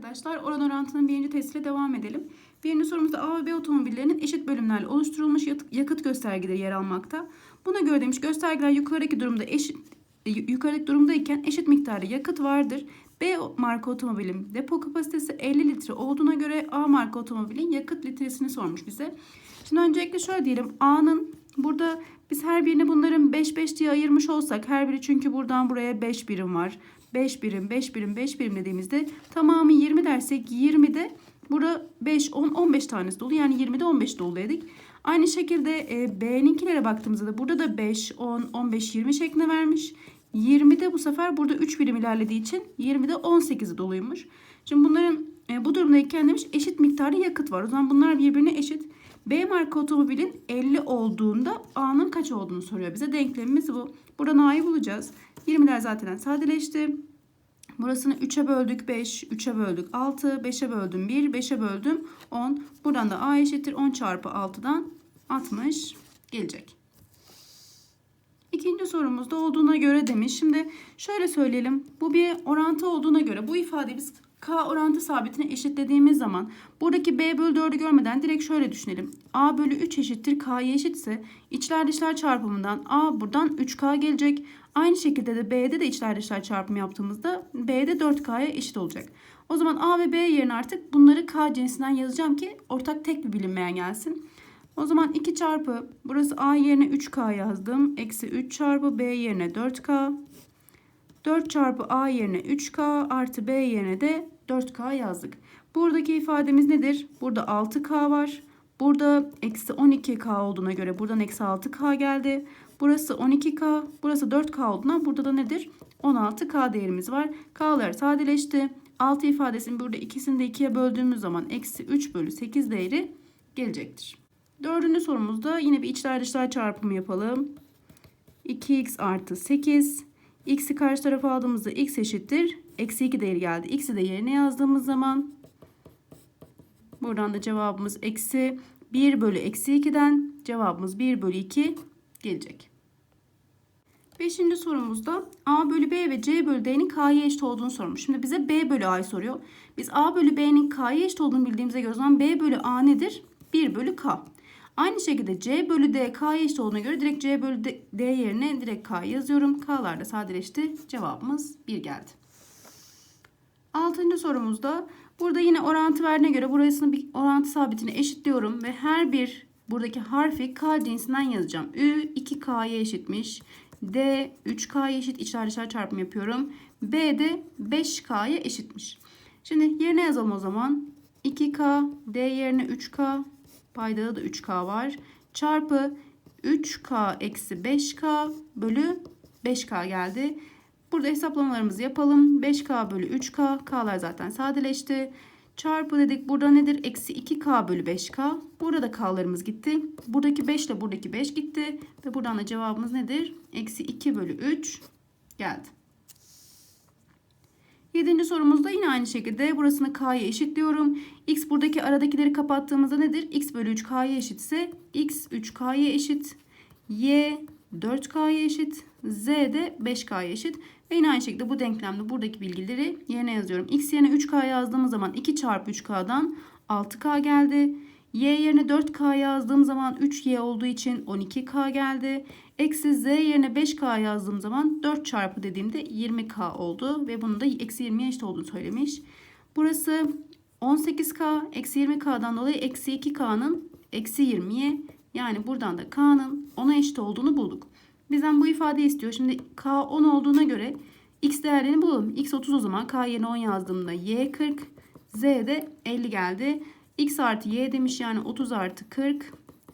arkadaşlar. Oran orantının birinci testiyle devam edelim. Birinci sorumuzda A ve B otomobillerinin eşit bölümlerle oluşturulmuş yakıt göstergeleri yer almakta. Buna göre demiş göstergeler yukarıdaki durumda eşit e, yukarıdaki durumdayken eşit miktarda yakıt vardır. B marka otomobilin depo kapasitesi 50 litre olduğuna göre A marka otomobilin yakıt litresini sormuş bize. Şimdi öncelikle şöyle diyelim. A'nın burada biz her birini bunların 5 5 diye ayırmış olsak her biri çünkü buradan buraya 5 birim var. 5 birim, 5 birim, 5 birim dediğimizde tamamı 20 dersek 20'de burada 5, 10, 15 tanesi dolu. Yani 20'de 15 dolu dedik. Aynı şekilde e, B'ninkilere baktığımızda da burada da 5, 10, 15, 20 şeklinde vermiş. 20'de bu sefer burada 3 birim ilerlediği için 20'de 18'i doluymuş. Şimdi bunların e, bu durumdayken demiş eşit miktarda yakıt var. O zaman bunlar birbirine eşit. B marka otomobilin 50 olduğunda A'nın kaç olduğunu soruyor bize. Denklemimiz bu. Buradan A'yı bulacağız. 20'ler zaten sadeleşti. Burasını 3'e böldük 5, 3'e böldük 6, 5'e böldüm 1, 5'e böldüm 10. Buradan da A eşittir 10 çarpı 6'dan 60 gelecek. İkinci sorumuzda olduğuna göre demiş. Şimdi şöyle söyleyelim. Bu bir orantı olduğuna göre bu ifadeyi biz K orantı sabitine eşitlediğimiz zaman buradaki B bölü 4'ü görmeden direkt şöyle düşünelim. A bölü 3 eşittir K'ya eşitse içler dışlar çarpımından A buradan 3K gelecek. Aynı şekilde de B'de de içler dışlar çarpımı yaptığımızda B'de 4K'ya eşit olacak. O zaman A ve B yerine artık bunları K cinsinden yazacağım ki ortak tek bir bilinmeyen gelsin. O zaman 2 çarpı burası A yerine 3K yazdım. Eksi 3 çarpı B yerine 4K. 4 çarpı A yerine 3K artı B yerine de 4K yazdık. Buradaki ifademiz nedir? Burada 6K var. Burada eksi 12K olduğuna göre buradan eksi 6K geldi. Burası 12K. Burası 4K olduğundan burada da nedir? 16K değerimiz var. K'lar sadeleşti. 6 ifadesini burada ikisini de 2'ye böldüğümüz zaman eksi 3 bölü 8 değeri gelecektir. Dördüncü sorumuzda yine bir içler dışlar çarpımı yapalım. 2x artı 8. X'i karşı tarafa aldığımızda x eşittir. Eksi 2 değeri geldi. X'i de yerine yazdığımız zaman buradan da cevabımız eksi 1 bölü eksi 2'den cevabımız 1 bölü 2 gelecek. Beşinci sorumuzda A bölü B ve C bölü D'nin K'ya eşit olduğunu sormuş. Şimdi bize B bölü A'yı soruyor. Biz A bölü B'nin K'ya eşit olduğunu bildiğimize göre o zaman B bölü A nedir? 1 bölü K. Aynı şekilde C bölü D K'ya eşit olduğuna göre direkt C bölü D, D yerine direkt K yazıyorum. K'lar da sadeleşti. Cevabımız 1 geldi. Altıncı sorumuzda burada yine orantı verdiğine göre burasını bir orantı sabitine eşitliyorum ve her bir buradaki harfi K cinsinden yazacağım. Ü 2K'ya eşitmiş. D 3K'ya eşit içler dışlar çarpımı yapıyorum. B de 5K'ya eşitmiş. Şimdi yerine yazalım o zaman. 2K, D yerine 3K, paydada da 3K var. Çarpı 3K eksi 5K bölü 5K geldi. Burada hesaplamalarımızı yapalım. 5K bölü 3K. K'lar zaten sadeleşti. Çarpı dedik. Burada nedir? Eksi 2K bölü 5K. Burada K'larımız gitti. Buradaki 5 ile buradaki 5 gitti. Ve buradan da cevabımız nedir? Eksi 2 bölü 3 geldi. Yedinci sorumuzda yine aynı şekilde burasını k'ya eşitliyorum. x buradaki aradakileri kapattığımızda nedir? x bölü 3 k'ya eşitse x 3 k'ya eşit. y 4 k'ya eşit. z de 5 k'ya eşit. Ve yine aynı şekilde bu denklemde buradaki bilgileri yerine yazıyorum. x yerine 3k yazdığımız zaman 2 çarpı 3k'dan 6k geldi. Y yerine 4K yazdığım zaman 3Y olduğu için 12K geldi. Eksi Z yerine 5K yazdığım zaman 4 çarpı dediğimde 20K oldu. Ve bunun da eksi 20'ye eşit olduğunu söylemiş. Burası 18K. Eksi 20K'dan dolayı eksi 2K'nın eksi 20'ye yani buradan da K'nın 10'a eşit olduğunu bulduk. Bizden bu ifadeyi istiyor. Şimdi K 10 olduğuna göre X değerlerini bulalım. X 30 o zaman K yerine 10 yazdığımda Y 40. Z de 50 geldi. X artı Y demiş yani 30 artı 40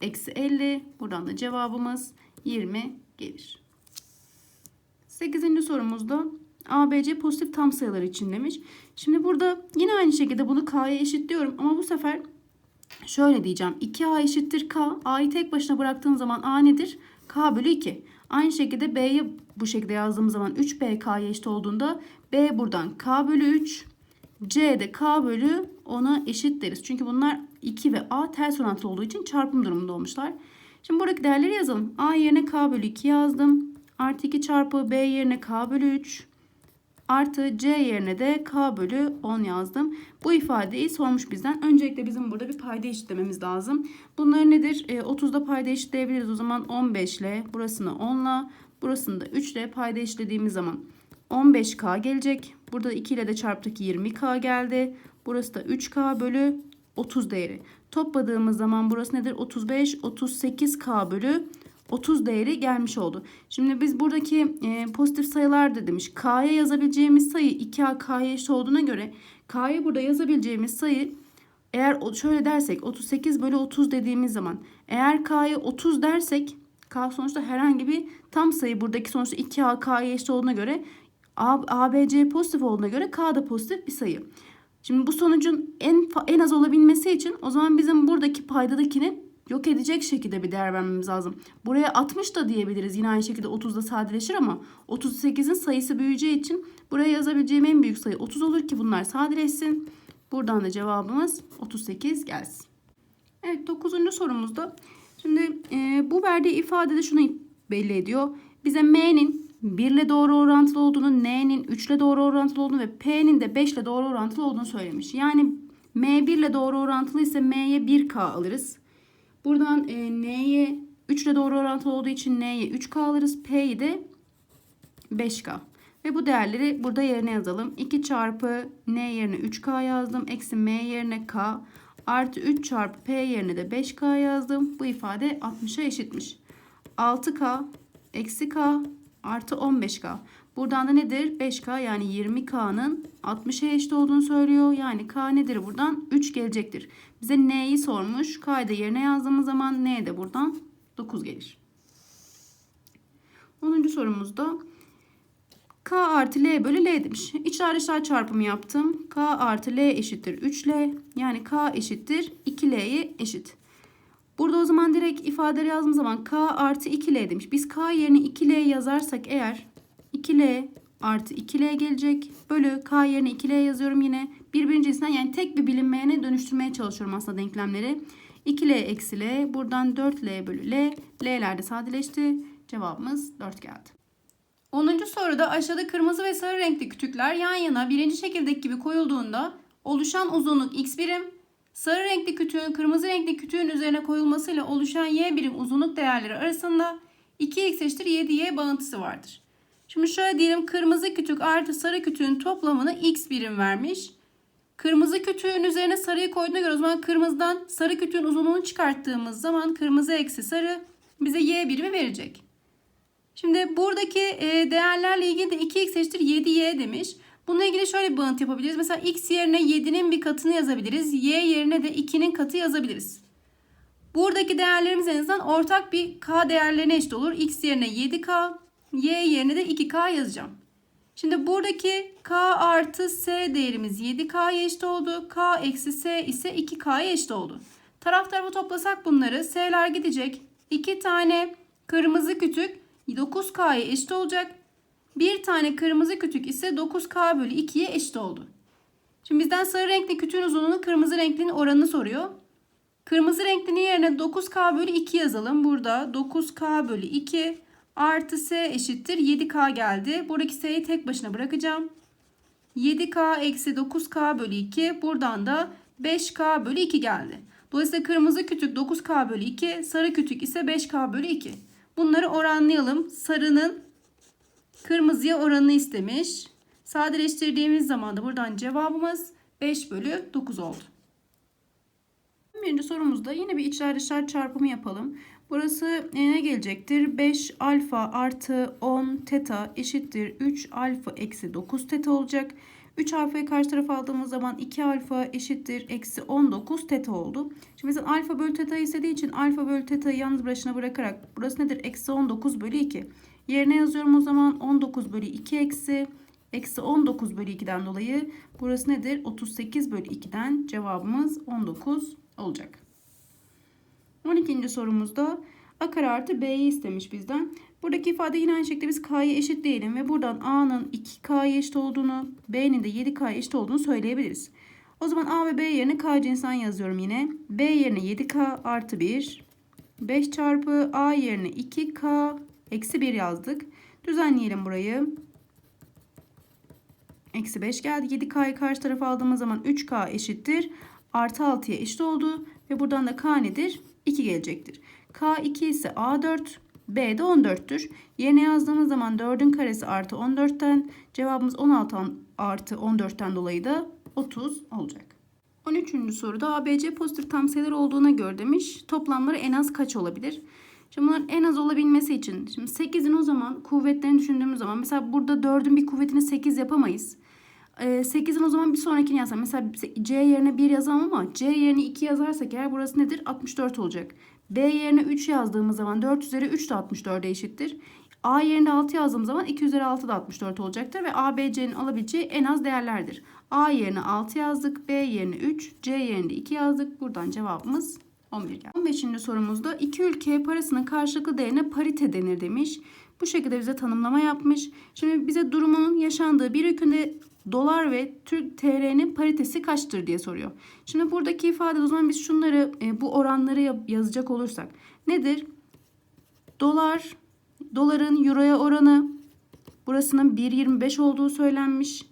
eksi 50. Buradan da cevabımız 20 gelir. 8. sorumuzda ABC pozitif tam sayılar için demiş. Şimdi burada yine aynı şekilde bunu K'ya eşitliyorum ama bu sefer şöyle diyeceğim. 2A eşittir K. A'yı tek başına bıraktığım zaman A nedir? K bölü 2. Aynı şekilde B'yi bu şekilde yazdığım zaman 3B K'ya eşit olduğunda B buradan K bölü 3 C de K bölü 10'a eşit deriz. Çünkü bunlar 2 ve A ters orantılı olduğu için çarpım durumunda olmuşlar. Şimdi buradaki değerleri yazalım. A yerine K bölü 2 yazdım. Artı 2 çarpı B yerine K bölü 3. Artı C yerine de K bölü 10 yazdım. Bu ifadeyi sormuş bizden. Öncelikle bizim burada bir payda eşitlememiz lazım. Bunlar nedir? E, 30'da payda eşitleyebiliriz. O zaman 15 ile burasını 10 ile burasını da 3 ile payda eşitlediğimiz zaman 15K gelecek. Burada 2 ile de çarptık 20K geldi. Burası da 3K bölü 30 değeri. Topladığımız zaman burası nedir? 35, 38K bölü 30 değeri gelmiş oldu. Şimdi biz buradaki e, pozitif sayılar da demiş. K'ya yazabileceğimiz sayı 2A K'ya eşit olduğuna göre K'ya burada yazabileceğimiz sayı eğer şöyle dersek 38 bölü 30 dediğimiz zaman eğer K'ya 30 dersek K sonuçta herhangi bir tam sayı buradaki sonuçta 2A K'ya eşit olduğuna göre A, A, B, C pozitif olduğuna göre K da pozitif bir sayı. Şimdi bu sonucun en en az olabilmesi için o zaman bizim buradaki paydadakini yok edecek şekilde bir değer vermemiz lazım. Buraya 60 da diyebiliriz. Yine aynı şekilde 30'da sadeleşir ama 38'in sayısı büyüyeceği için buraya yazabileceğim en büyük sayı 30 olur ki bunlar sadeleşsin. Buradan da cevabımız 38 gelsin. Evet 9. sorumuzda şimdi e, bu verdiği ifadede şunu belli ediyor. Bize m'nin 1 ile doğru orantılı olduğunu, n'nin 3 ile doğru orantılı olduğunu ve p'nin de 5 ile doğru orantılı olduğunu söylemiş. Yani m 1 ile doğru orantılı ise m'ye 1k alırız. Buradan e, n'ye 3 ile doğru orantılı olduğu için n'ye 3k alırız. p'yi de 5k. Ve bu değerleri burada yerine yazalım. 2 çarpı n yerine 3k yazdım. Eksi m yerine k. Artı 3 çarpı p yerine de 5k yazdım. Bu ifade 60'a eşitmiş. 6k eksi k artı 15k. Buradan da nedir? 5k yani 20k'nın 60'a eşit olduğunu söylüyor. Yani k nedir buradan? 3 gelecektir. Bize n'yi sormuş. k'yı da yerine yazdığımız zaman n de buradan 9 gelir. 10. sorumuzda K artı L bölü L demiş. İçler dışlar çarpımı yaptım. K artı L eşittir 3L. Yani K eşittir 2L'ye eşit. Burada o zaman direkt ifadeleri yazdığım zaman K artı 2L demiş. Biz K yerine 2L yazarsak eğer 2L artı 2L gelecek. Bölü K yerine 2L yazıyorum yine. Birbirinin cinsinden yani tek bir bilinmeyene dönüştürmeye çalışıyorum aslında denklemleri. 2L eksi L. Buradan 4L bölü L. L'ler de sadeleşti. Cevabımız 4 geldi. 10. soruda aşağıda kırmızı ve sarı renkli kütükler yan yana birinci şekildeki gibi koyulduğunda oluşan uzunluk x birim, sarı renkli kütüğün kırmızı renkli kütüğün üzerine koyulmasıyla oluşan y birim uzunluk değerleri arasında 2x eşittir 7y bağıntısı vardır. Şimdi şöyle diyelim kırmızı kütük artı sarı kütüğün toplamını x birim vermiş. Kırmızı kütüğün üzerine sarıyı koyduğuna göre o zaman kırmızıdan sarı kütüğün uzunluğunu çıkarttığımız zaman kırmızı eksi sarı bize y birimi verecek. Şimdi buradaki e, değerlerle ilgili de 2x eşittir 7y demiş. Bununla ilgili şöyle bir bağıntı yapabiliriz. Mesela x yerine 7'nin bir katını yazabiliriz. Y yerine de 2'nin katı yazabiliriz. Buradaki değerlerimiz en azından ortak bir k değerlerine eşit olur. x yerine 7k, y yerine de 2k yazacağım. Şimdi buradaki k artı s değerimiz 7k'ya eşit oldu. k eksi s ise 2k'ya eşit oldu. Taraf tarafa toplasak bunları s'ler gidecek. 2 tane kırmızı kütük 9K'ya eşit olacak. Bir tane kırmızı kütük ise 9K bölü 2'ye eşit oldu. Şimdi bizden sarı renkli kütüğün uzunluğunu kırmızı renklinin oranını soruyor. Kırmızı renklinin yerine 9K bölü 2 yazalım. Burada 9K bölü 2 artı S eşittir 7K geldi. Buradaki S'yi tek başına bırakacağım. 7K eksi 9K bölü 2 buradan da 5K bölü 2 geldi. Dolayısıyla kırmızı kütük 9K bölü 2 sarı kütük ise 5K bölü 2. Bunları oranlayalım. Sarının kırmızıya oranını istemiş. Sadeleştirdiğimiz zaman da buradan cevabımız 5 bölü 9 oldu. Birinci sorumuzda yine bir içler dışlar çarpımı yapalım. Burası ne gelecektir? 5 alfa artı 10 teta eşittir 3 alfa eksi 9 teta olacak. 3 alfayı karşı tarafa aldığımız zaman 2 alfa eşittir eksi 19 teta oldu. Şimdi mesela alfa bölü teta istediği için alfa bölü teta'yı yalnız başına bırakarak burası nedir? Eksi 19 bölü 2. Yerine yazıyorum o zaman 19 bölü 2 eksi eksi 19 bölü 2'den dolayı burası nedir? 38 bölü 2'den cevabımız 19 olacak. 12. sorumuzda a kare artı b'yi istemiş bizden. Buradaki ifade yine aynı şekilde biz k'ya eşit diyelim ve buradan a'nın 2k'ya eşit olduğunu, b'nin de 7k'ya eşit olduğunu söyleyebiliriz. O zaman a ve b yerine k cinsinden yazıyorum yine. b yerine 7k artı 1. 5 çarpı a yerine 2k eksi 1 yazdık. Düzenleyelim burayı. eksi 5 geldi. 7K'yı karşı tarafa aldığımız zaman 3K eşittir. Artı 6'ya eşit oldu. Ve buradan da K nedir? 2 gelecektir. K 2 ise A4. B de 14'tür. Yerine yazdığımız zaman 4'ün karesi artı 14'ten cevabımız 16 artı 14'ten dolayı da 30 olacak. 13. soruda ABC pozitif tam sayılar olduğuna göre demiş. Toplamları en az kaç olabilir? Şimdi bunların en az olabilmesi için şimdi 8'in o zaman kuvvetlerini düşündüğümüz zaman mesela burada 4'ün bir kuvvetini 8 yapamayız. Ee, 8'in o zaman bir sonrakini yazsam. Mesela C yerine 1 yazamam ama C yerine 2 yazarsak eğer burası nedir? 64 olacak. B yerine 3 yazdığımız zaman 4 üzeri 3 de 64'e eşittir. A yerine 6 yazdığım zaman 2 üzeri 6 da 64 olacaktır ve A, B, C'nin alabileceği en az değerlerdir. A yerine 6 yazdık, B yerine 3, C yerine 2 yazdık. Buradan cevabımız 11 geldi. 15. sorumuzda iki ülke parasının karşılıklı değerine parite denir demiş. Bu şekilde bize tanımlama yapmış. Şimdi bize durumunun yaşandığı bir ülkede dolar ve Türk TL'nin paritesi kaçtır diye soruyor. Şimdi buradaki ifade o zaman biz şunları e, bu oranları yazacak olursak nedir? Dolar doların euroya oranı burasının 1.25 olduğu söylenmiş.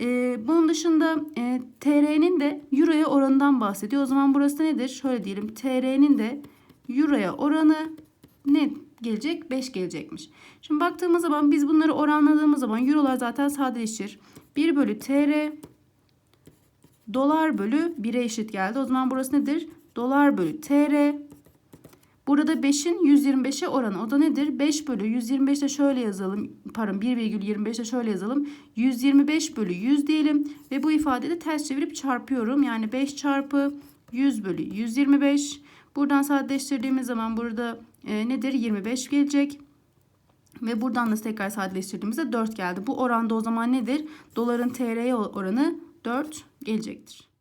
Ee, bunun dışında e, TR'nin de Euro'ya oranından bahsediyor. O zaman burası nedir? Şöyle diyelim. TR'nin de Euro'ya oranı ne gelecek? 5 gelecekmiş. Şimdi baktığımız zaman biz bunları oranladığımız zaman Euro'lar zaten sadeleşir. 1 bölü TR dolar bölü 1'e eşit geldi. O zaman burası nedir? Dolar bölü TR Burada 5'in 125'e oranı. O da nedir? 5 bölü 125'te şöyle yazalım. Pardon 1,25'te şöyle yazalım. 125 bölü 100 diyelim. Ve bu ifadede ters çevirip çarpıyorum. Yani 5 çarpı 100 bölü 125. Buradan sadeleştirdiğimiz zaman burada e, nedir? 25 gelecek. Ve buradan da tekrar sadeleştirdiğimizde 4 geldi. Bu oranda o zaman nedir? Doların TL'ye oranı 4 gelecektir.